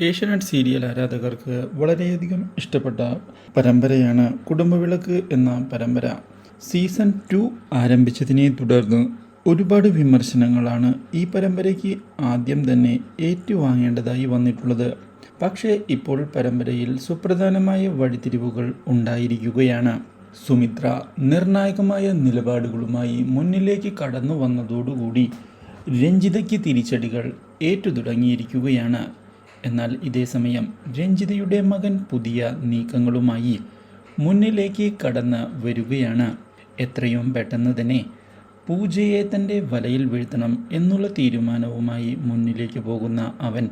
Asianet serial ആരാധകർക്ക് വളരെയധികം ഇഷ്ടപ്പെട്ട പരമ്പരയാണ് കുടുംബവിളക്ക് എന്ന പരമ്പര. സീസൺ ടു ആരംഭിച്ചതിനെ തുടർന്ന് ഒരുപാട് വിമർശനങ്ങളാണ് ഈ പരമ്പരയ്ക്ക് ആദ്യം തന്നെ ഏറ്റുവാങ്ങേണ്ടതായി വന്നിട്ടുള്ളത്. പക്ഷേ ഇപ്പോൾ പരമ്പരയിൽ സുപ്രധാനമായ വഴിത്തിരിവുകൾ ഉണ്ടായിരിക്കുകയാണ്. സുമിത്ര നിർണായകമായ നിലപാടുകളുമായി മുന്നിലേക്ക് കടന്നു വന്നതോടുകൂടി രഞ്ജിതയ്ക്ക് തിരിച്ചടികൾ ഏറ്റു തുടങ്ങിയിരിക്കുകയാണ് എന്നാൽ ഇതേസമയം രഞ്ജിതയുടെ മകൻ പുതിയ നീക്കങ്ങളുമായി മുന്നിലേക്ക് കടന്ന് വരികയാണ്. എത്രയും പെട്ടെന്ന് തന്നെ പൂജയെ തന്റെ വലയിൽ വീഴ്ത്തണം എന്നുള്ള തീരുമാനവുമായി മുന്നിലേക്ക് പോകുന്ന അവൻ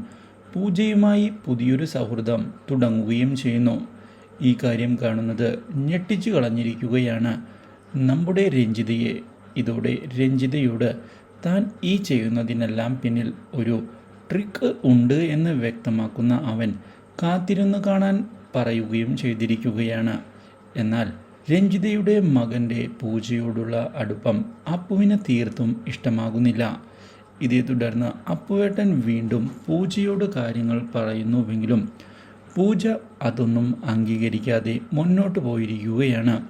പൂജയുമായി പുതിയൊരു സൗഹൃദം തുടങ്ങുകയും ചെയ്യുന്നു. ഈ കാര്യം കാണുന്നത് ഞെട്ടിച്ചു കളഞ്ഞിരിക്കുകയാണ് നമ്മുടെ രഞ്ജിതയെ. ഇതോടെ രഞ്ജിതയോട് താൻ ഈ ചെയ്യുന്നതിനെല്ലാം പിന്നിൽ ഒരു ട്രിക്ക് ഉണ്ട് എന്ന് വ്യക്തമാക്കുന്ന അവൻ കാത്തിരുന്ന് കാണാൻ പറയുകയും ചെയ്തിരിക്കുകയാണ്. എന്നാൽ രഞ്ജിതയുടെ മകന്റെ പൂജയോടുള്ള അടുപ്പം അപ്പുവിന് തീർത്തും ഇഷ്ടമാകുന്നില്ല. ഇതേ തുടർന്ന് അപ്പുവേട്ടൻ വീണ്ടും പൂജയോട് കാര്യങ്ങൾ പറയുന്നുവെങ്കിലും പൂജ അതൊന്നും അംഗീകരിക്കാതെ മുന്നോട്ട് പോയിരിക്കുകയാണ്.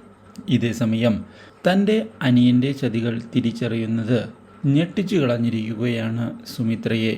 ഇതേ സമയം തന്റെ അനിയന്റെ ചതികൾ തിരിച്ചറിയുന്നത് ഞെട്ടിച്ചു കളഞ്ഞിരിക്കുകയാണ് സുമിത്രയെ.